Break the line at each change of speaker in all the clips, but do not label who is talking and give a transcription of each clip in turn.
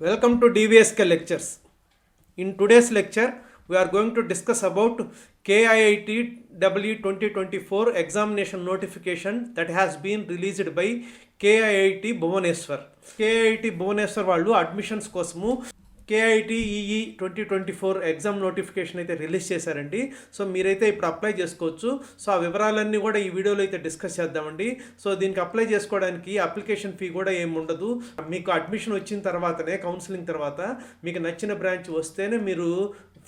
Welcome to DVSK lectures in today's lecture we going to discuss about KIIT W twenty twenty four examination notification that has been released by KIIT Bhubaneswar KIIT Bhubaneswar వాళ్ళు admissions కోసము KIIT EE twenty twenty four exam notification అయితే release చేశారండి. So మీరైతే ఇప్పుడు apply చేసుకోవచ్చు. So ఆ వివరాలన్నీ కూడా ఈ వీడియోలో అయితే డిస్కస్ చేద్దామండి. సో దీనికి అప్లై చేసుకోవడానికి అప్లికేషన్ ఫీ కూడా ఏమి ఉండదు. మీకు అడ్మిషన్ వచ్చిన తర్వాతనే కౌన్సిలింగ్ తర్వాత మీకు నచ్చిన బ్రాంచ్ వస్తేనే మీరు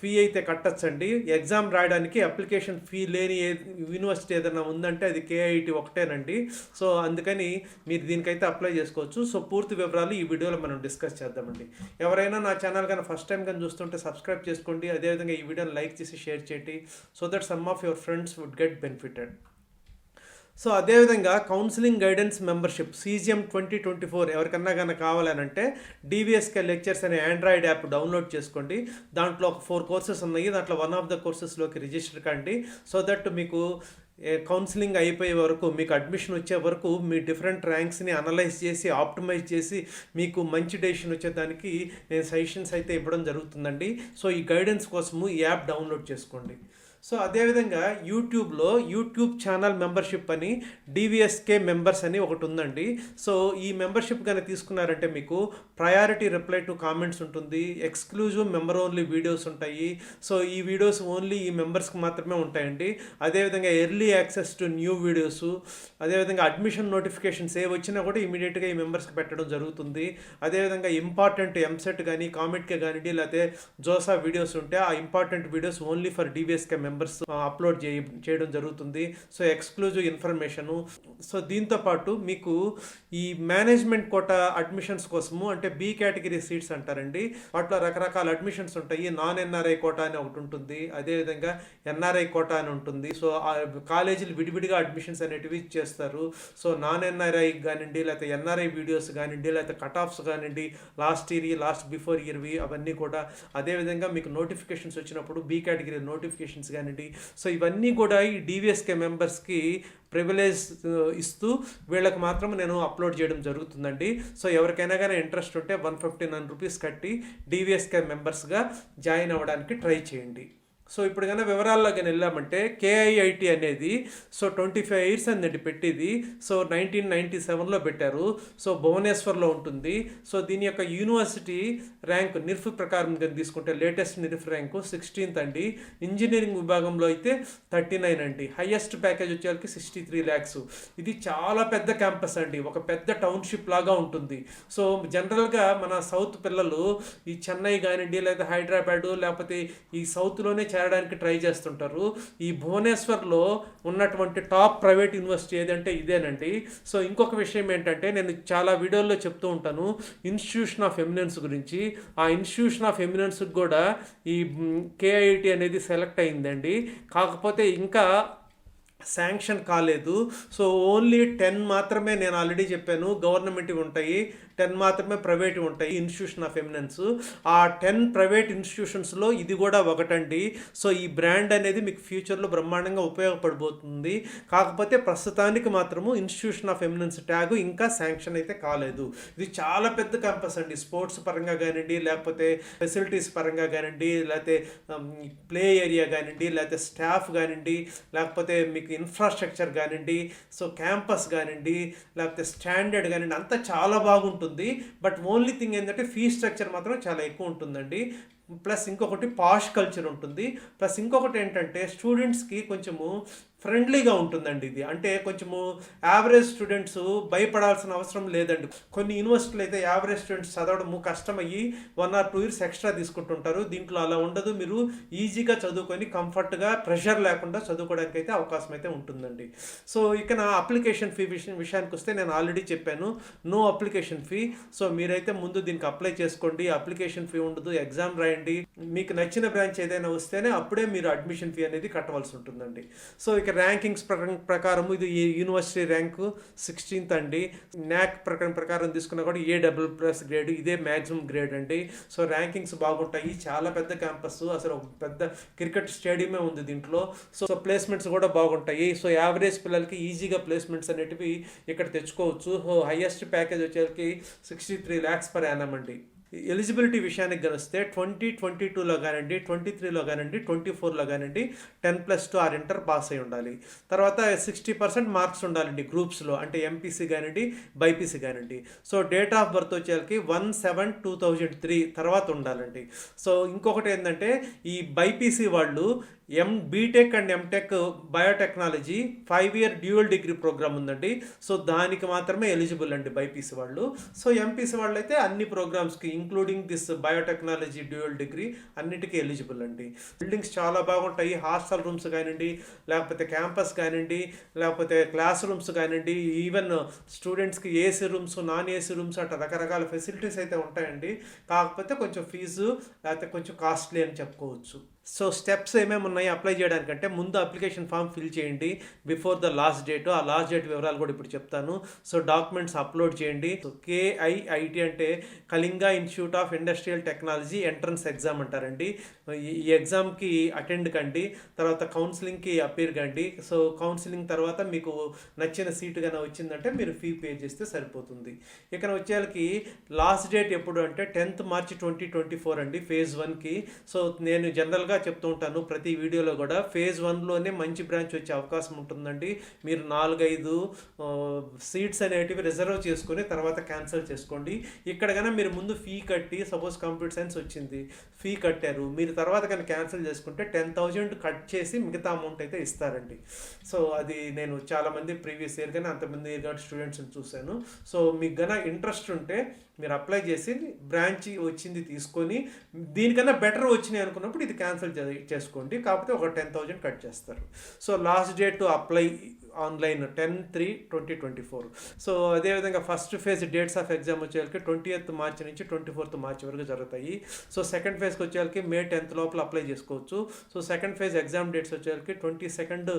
ఫీ అయితే కట్టచ్చండి. ఎగ్జామ్ రాయడానికి అప్లికేషన్ ఫీ లేని ఏ యూనివర్సిటీ ఏదైనా ఉందంటే అది కేఐటి ఒకటేనండి. సో అందుకని మీరు దీనికైతే అప్లై చేసుకోవచ్చు. సో పూర్తి వివరాలు ఈ వీడియోలో మనం డిస్కస్ చేద్దామండి. ఎవరైనా నా ఛానల్ కానీ ఫస్ట్ టైం కానీ చూస్తుంటే సబ్స్క్రైబ్ చేసుకోండి. అదేవిధంగా ఈ వీడియోని లైక్ చేసి షేర్ చేయండి. So that some of your friends would get benefited so అదేవిధంగా counselling guidance membership CGM twenty twenty four ఎవరికన్నా కన్నా కావాలనంటే డివిఎస్కే లెక్చర్స్ అనే ఆండ్రాయిడ్ యాప్ డౌన్లోడ్ చేసుకోండి. దాంట్లో ఒక ఫోర్ కోర్సెస్ ఉన్నాయి. దాంట్లో వన్ ఆఫ్ ద కోర్సెస్లోకి రిజిస్టర్ కండి. సో దట్ మీకు కౌన్సిలింగ్ అయిపోయే వరకు మీకు అడ్మిషన్ వచ్చే వరకు మీ డిఫరెంట్ ర్యాంక్స్ని అనలైజ్ చేసి ఆప్టిమైజ్ చేసి మీకు మంచి డెసిషన్ వచ్చేదానికి నేను సజెషన్స్ అయితే ఇవ్వడం జరుగుతుందండి. సో ఈ గైడెన్స్ కోసము ఈ యాప్ డౌన్లోడ్ చేసుకోండి. సో అదేవిధంగా యూట్యూబ్లో యూట్యూబ్ ఛానల్ మెంబర్షిప్ అని డివిఎస్కే మెంబర్స్ అని ఒకటి ఉందండి. సో ఈ మెంబర్షిప్ కనుక తీసుకున్నారంటే మీకు ప్రయారిటీ రిప్లై టు కామెంట్స్ ఉంటుంది ఎక్స్క్లూజివ్ మెంబర్ ఓన్లీ వీడియోస్ ఉంటాయి. సో ఈ వీడియోస్ ఓన్లీ ఈ మెంబర్స్కి మాత్రమే ఉంటాయండి. అదేవిధంగా early access to new videos అదేవిధంగా అడ్మిషన్ నోటిఫికేషన్స్ ఏ వచ్చినా కూడా ఇమీడియట్గా ఈ మెంబర్స్కి పెట్టడం జరుగుతుంది. అదేవిధంగా ఇంపార్టెంట్ ఎంసెట్ కానీ కామెంట్కే కానివ్వండి లేకపోతే జోసా వీడియోస్ ఉంటే ఆ important videos only for DVSK members upload చేయ చేయడం జరుగుతుంది. So exclusive information. సో దీంతో పాటు మీకు ఈ మేనేజ్మెంట్ కోట అడ్మిషన్స్ కోసము అంటే బి కేటగిరీ సీట్స్ అంటారండి. వాటిలో రకరకాల అడ్మిషన్స్ ఉంటాయి. నాన్ ఎన్ఆర్ఐ కోట అని ఒకటి ఉంటుంది. అదేవిధంగా ఎన్ఆర్ఐ కోట అని ఉంటుంది. సో ఆ కాలేజీలు విడివిడిగా అడ్మిషన్స్ అనేటివి చేస్తారు. సో నాన్ ఎన్ఆర్ఐ కానివ్వండి లేకపోతే ఎన్ఆర్ఐ వీడియోస్ కానివ్వండి లేకపోతే కట్ ఆఫ్స్ కానివ్వండి లాస్ట్ ఇయర్ లాస్ట్ బిఫోర్ ఇయర్వి అవన్నీ కూడా అదేవిధంగా మీకు నోటిఫికేషన్స్ వచ్చినప్పుడు బి కేటగిరీ నోటిఫికేషన్స్ కానీ క్రిస్టియానిటీ సో ఇవన్నీ కూడా ఈ డివిఎస్కే మెంబర్స్కి ప్రివిలేజ్ ఇస్తూ వీళ్ళకి మాత్రం నేను అప్లోడ్ చేయడం జరుగుతుందండి. సో ఎవరికైనా కానీ ఇంట్రెస్ట్ ఉంటే వన్ ఫిఫ్టీ నైన్ రూపీస్ కట్టి డివిఎస్కే మెంబర్స్గా జాయిన్ అవ్వడానికి ట్రై చేయండి. సో ఇప్పుడు కన్నా వివరాల్లోకి వెళ్ళామంటే కేఐఐటి అనేది సో ట్వంటీ ఫైవ్ ఇయర్స్ అనేది పెట్టేది. సో నైన్టీన్ నైంటీ సెవెన్లో పెట్టారు. సో భువనేశ్వర్లో ఉంటుంది. సో దీని యొక్క యూనివర్సిటీ ర్యాంక్ నిర్ఫ్ ప్రకారం కనుక తీసుకుంటే లేటెస్ట్ నిర్ఫ్ ర్యాంకు సిక్స్టీన్త్ అండి. ఇంజనీరింగ్ విభాగంలో అయితే థర్టీ నైన్ అండి. హయ్యెస్ట్ ప్యాకేజ్ వచ్చేసరికి సిక్స్టీ త్రీ ల్యాక్స్. ఇది చాలా పెద్ద క్యాంపస్ అండి. ఒక పెద్ద టౌన్షిప్ లాగా ఉంటుంది. సో జనరల్గా మన సౌత్ పిల్లలు ఈ చెన్నై కానివ్వండి లేదా హైదరాబాదు లేకపోతే ఈ సౌత్లోనే చేరడానికి ట్రై చేస్తుంటారు. ఈ భువనేశ్వర్లో ఉన్నటువంటి టాప్ ప్రైవేట్ యూనివర్సిటీ ఏదంటే ఇదేనండి. సో ఇంకొక విషయం ఏంటంటే నేను చాలా వీడియోల్లో చెప్తూ ఉంటాను ఇన్స్టిట్యూషన్ ఆఫ్ ఎమినెన్స్ గురించి. ఆ ఇన్స్టిట్యూషన్ ఆఫ్ ఎమినెన్స్కి కూడా ఈ కేఐటి అనేది సెలెక్ట్ అయిందండి. కాకపోతే ఇంకా శాంక్షన్ కాలేదు. సో ఓన్లీ టెన్ మాత్రమే నేను ఆల్రెడీ చెప్పాను. గవర్నమెంట్వి ఉంటాయి. టెన్ మాత్రమే ప్రైవేట్ ఉంటాయి. Institution of eminence. ఆ టెన్ ప్రైవేట్ ఇన్స్టిట్యూషన్స్లో ఇది కూడా ఒకటండి. సో ఈ బ్రాండ్ అనేది మీకు ఫ్యూచర్లో బ్రహ్మాండంగా ఉపయోగపడబోతుంది. కాకపోతే ప్రస్తుతానికి మాత్రము ఇన్స్టిట్యూషన్ ఆఫ్ ఎమినెన్స్ ట్యాగ్ ఇంకా శాంక్షన్ అయితే కాలేదు. ఇది చాలా పెద్ద క్యాంపస్ అండి. స్పోర్ట్స్ పరంగా కానివ్వండి లేకపోతే ఫెసిలిటీస్ పరంగా కానివ్వండి లేకపోతే ప్లే ఏరియా కానివ్వండి లేకపోతే స్టాఫ్ కానివ్వండి లేకపోతే మీకు ఇన్ఫ్రాస్ట్రక్చర్ కానివ్వండి సో క్యాంపస్ కానివ్వండి లేకపోతే స్టాండర్డ్ కానివ్వండి అంతా చాలా బాగుంటుంది. బట్ ఓన్లీ థింగ్ ఏంటంటే ఫీ స్ట్రక్చర్ మాత్రం చాలా ఎక్కువ ఉంటుందండి. ప్లస్ ఇంకొకటి పాష్ కల్చర్ ఉంటుంది. ప్లస్ ఇంకొకటి ఏంటంటే స్టూడెంట్స్కి కొంచెము ఫ్రెండ్లీగా ఉంటుందండి ఇది. అంటే కొంచెము యావరేజ్ స్టూడెంట్స్ భయపడాల్సిన అవసరం లేదండి. కొన్ని యూనివర్సిటీలు అయితే యావరేజ్ స్టూడెంట్స్ చదవడము కష్టమయ్యి one or two years extra తీసుకుంటుంటారు. దీంట్లో అలా ఉండదు. మీరు ఈజీగా చదువుకొని కంఫర్ట్గా ప్రెషర్ లేకుండా చదువుకోవడానికి అయితే అవకాశం అయితే ఉంటుందండి. సో ఇక నా అప్లికేషన్ ఫీ విషయం విషయానికి వస్తే నేను ఆల్రెడీ చెప్పాను. నో అప్లికేషన్ ఫీ సో మీరైతే ముందు దీనికి అప్లై చేసుకోండి. అప్లికేషన్ ఫీ ఉండదు. ఎగ్జామ్ రాయండి. మీకు నచ్చిన బ్రాంచ్ ఏదైనా వస్తేనే అప్పుడే మీరు అడ్మిషన్ ఫీ అనేది కట్టవలసి ఉంటుందండి. సో ఇక ర్యాంకింగ్స్ ప్రకారం ఇది యూనివర్సిటీ ర్యాంకు సిక్స్టీన్త్ అండి. న్యాక్ ప్రకారం ప్రకారం తీసుకున్నా కూడా ఏ డబుల్ ప్లస్ గ్రేడ్ ఇదే మ్యాక్సిమం గ్రేడ్ అండి. సో ర్యాంకింగ్స్ బాగుంటాయి. చాలా పెద్ద క్యాంపస్ అసలు ఒక పెద్ద క్రికెట్ స్టేడియమే ఉంది దీంట్లో. సో ప్లేస్మెంట్స్ కూడా బాగుంటాయి. సో యావరేజ్ పిల్లలకి ఈజీగా ప్లేస్మెంట్స్ అనేటివి ఇక్కడ తెచ్చుకోవచ్చు. సో హైయెస్ట్ ప్యాకేజ్ వచ్చేసరికి sixty three lakhs per annum అండి. ఎలిజిబిలిటీ విషయానికి గనిస్తే ట్వంటీ ట్వంటీ టూలో కానివ్వండి ట్వంటీ త్రీలో కానివ్వండి ట్వంటీ ఫోర్లో కానివ్వండి ten plus two or inter pass అయి ఉండాలి. తర్వాత సిక్స్టీ పర్సెంట్ మార్క్స్ ఉండాలండి గ్రూప్స్లో అంటే ఎంపీసీ కానివ్వండి బైపీసీ కానివ్వండి. సో డేట్ ఆఫ్ బర్త్ వచ్చేసరికి one seven two thousand three తర్వాత ఉండాలండి. సో ఇంకొకటి ఏంటంటే ఈ బైపీసీ వాళ్ళు M BTech and MTech biotechnology five year dual degree programme ఉందండి. సో దానికి మాత్రమే ఎలిజిబుల్ అండి బైపీసీ వాళ్ళు. సో ఎంపీసీ వాళ్ళు అయితే అన్ని ప్రోగ్రామ్స్కి including this biotechnology dual degree అన్నిటికీ ఎలిజిబుల్ అండి. బిల్డింగ్స్ చాలా బాగుంటాయి. హాస్టల్ రూమ్స్ కానివ్వండి లేకపోతే క్యాంపస్ కానివ్వండి లేకపోతే క్లాస్ రూమ్స్ కానివ్వండి ఈవెన్ స్టూడెంట్స్కి AC rooms non AC rooms అట్లా రకరకాల ఫెసిలిటీస్ అయితే ఉంటాయండి. కాకపోతే కొంచెం ఫీజు లేకపోతే కొంచెం కాస్ట్లీ అని చెప్పుకోవచ్చు. సో స్టెప్స్ ఏమేమి ఉన్నాయి అప్లై చేయడానికంటే ముందు అప్లికేషన్ ఫామ్ ఫిల్ చేయండి బిఫోర్ ద లాస్ట్ డేట్ ఆ లాస్ట్ డేట్ వివరాలు కూడా ఇప్పుడు చెప్తాను. సో డాక్యుమెంట్స్ అప్లోడ్ చేయండి. సో కేఐఐటి అంటే Kalinga Institute of Industrial Technology entrance exam అంటారండి. ఈ- ఎగ్జామ్కి అటెండ్ కండి. తర్వాత కౌన్సిలింగ్కి అపీర్ కండి. సో కౌన్సిలింగ్ తర్వాత మీకు నచ్చిన సీటు కన్నా వచ్చిందంటే మీరు ఫీ పే చేస్తే సరిపోతుంది. ఇక్కడ వచ్చేళ్ళకి లాస్ట్ డేట్ ఎప్పుడు అంటే tenth March twenty twenty four అండి ఫేజ్ వన్కి సో నేను జనరల్గా చెప్తూ ఉంటాను. ప్రతి వీడియోలో కూడా ఫేజ్ వన్లోనే మంచి బ్రాంచ్ వచ్చే అవకాశం ఉంటుందండి. మీరు నాలుగైదు సీట్స్ అనేటివి రిజర్వ్ చేసుకొని తర్వాత క్యాన్సిల్ చేసుకోండి. ఇక్కడ కన్నా మీరు ముందు ఫీ కట్టి సపోజ్ కంప్యూటర్ సైన్స్ వచ్చింది ఫీ కట్టారు. మీరు తర్వాత కానీ క్యాన్సిల్ చేసుకుంటే టెన్ థౌజండ్ కట్ చేసి మిగతా అమౌంట్ అయితే ఇస్తారండి. సో అది నేను చాలామంది ప్రీవియస్ ఇయర్ కానీ అంతమంది ఇయర్ కానీ స్టూడెంట్స్ని చూశాను. సో మీకు గన ఇంట్రెస్ట్ ఉంటే మీరు అప్లై చేసి బ్రాంచ్ వచ్చింది తీసుకొని దీనికన్నా బెటర్ వచ్చినాయి అనుకున్నప్పుడు ఇది క్యాన్సిల్ చేసుకోండి. కాకపోతే ఒక టెన్ థౌజండ్ కట్ చేస్తారు. So last date to apply online ten three twenty twenty four. So అదేవిధంగా first phase dates of exam వచ్చేసరికి ట్వంటీ ఎయిత్ మార్చ్ నుంచి ట్వంటీ ఫోర్త్ మార్చ్ వరకు జరుగుతాయి. సో సెకండ్ ఫేజ్కి వచ్చేసరికి మే టెన్త్ లోపల అప్లై చేసుకోవచ్చు. So second phase exam dates వచ్చేవాళ్ళకి twenty second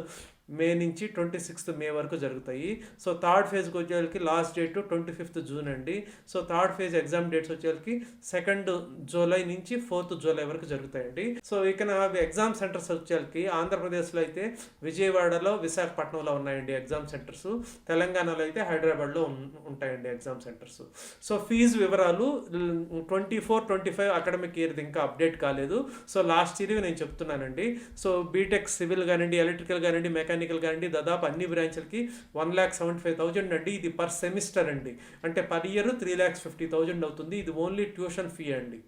May నుంచి ట్వంటీ సిక్స్త్ మే వరకు జరుగుతాయి. సో థర్డ్ ఫేజ్కి వచ్చేసరికి last date twenty fifth June అండి. So third phase exam dates వచ్చేసరికి సెకండ్ జూలై నుంచి ఫోర్త్ జూలై వరకు జరుగుతాయండి. సో ఇక ఎగ్జామ్ సెంటర్స్ వచ్చేసరికి ఆంధ్రప్రదేశ్లో అయితే విజయవాడలో విశాఖపట్నంలో ఉన్నాయండి ఎగ్జామ్ సెంటర్స్. తెలంగాణలో అయితే హైదరాబాద్లో ఉంటాయండి ఎగ్జామ్ సెంటర్స్. సో ఫీజు వివరాలు twenty four twenty five academic year ఇంకా అప్డేట్ కాలేదు. సో లాస్ట్ ఇయర్ నేను చెప్తున్నానండి. సో బీటెక్ సివిల్ కానివ్వండి ఎలక్ట్రికల్ కానివ్వండి మెకానికల్ కానివ్వండి దాదాపు అన్ని బ్రాంచ్లకి one lakh seventy five thousand అండి. ఇది పర్ సెమిస్టర్ అండి. అంటే per year three lakhs fifty thousand అవుతుంది. ఇది ఓన్లీ ట్యూషన్ ఫీ అండి.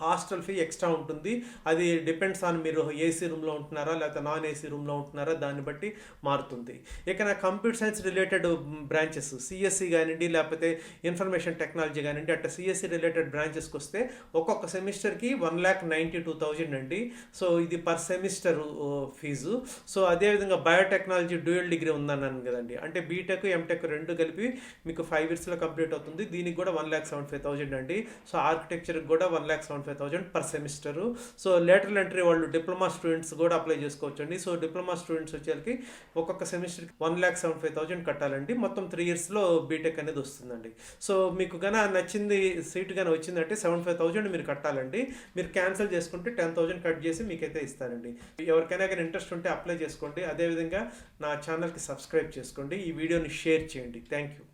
హాస్టల్ ఫీ ఎక్స్ట్రా ఉంటుంది. అది డిపెండ్స్ ఆన్ మీరు ఏసీ రూమ్లో ఉంటున్నారా లేకపోతే నాన్ ఏసీ రూమ్లో ఉంటున్నారా దాన్ని బట్టి మారుతుంది. ఇక నా computer science related branches CSC కానివ్వండి లేకపోతే ఇన్ఫర్మేషన్ టెక్నాలజీ కానివ్వండి అట్లా సిఎస్సి రిలేటెడ్ బ్రాంచెస్కి వస్తే ఒక్కొక్క సెమిస్టర్కి one lakh ninety two thousand అండి. సో ఇది పర్ సెమిస్టర్ ఫీజు. సో అదేవిధంగా బయోటెక్నాలజీ డ్యూయల్ డిగ్రీ ఉందన్నాను కదండి. అంటే బీటెక్ ఎంటెక్ రెండు కలిపి మీకు ఫైవ్ ఇయర్స్లో కంప్లీట్ అవుతుంది. దీనికి కూడా one lakh seventy five thousand అండి. సో ఆర్కిటెక్చర్కి కూడా one lakh seventy five thousand per semester. So lateral entry వాళ్ళు డిప్లొమా స్టూడెంట్స్ కూడా అప్లై చేసుకోవచ్చు అండి సో డిప్లొమా స్టూడెంట్స్ వచ్చేసరికి ఒక్కొక్క సెమిస్టర్కి one lakh seventy five thousand కట్టాలండి. మొత్తం త్రీ ఇయర్స్లో బీటెక్ అనేది వస్తుందండి. సో మీకు గన నచ్చింది సీట్ కానీ వచ్చిందంటే సెవెంటీ ఫైవ్ థౌజండ్ మీరు కట్టాలండి. మీరు క్యాన్సిల్ చేసుకుంటే టెన్ థౌజండ్ కట్ చేసి మీకైతే ఇస్తారండి. ఎవరికైనా కానీ ఇంట్రెస్ట్ ఉంటే అప్లై చేసుకోండి. అదేవిధంగా నా ఛానల్కి సబ్స్క్రైబ్ చేసుకోండి. ఈ వీడియోని షేర్ చేయండి. Thank you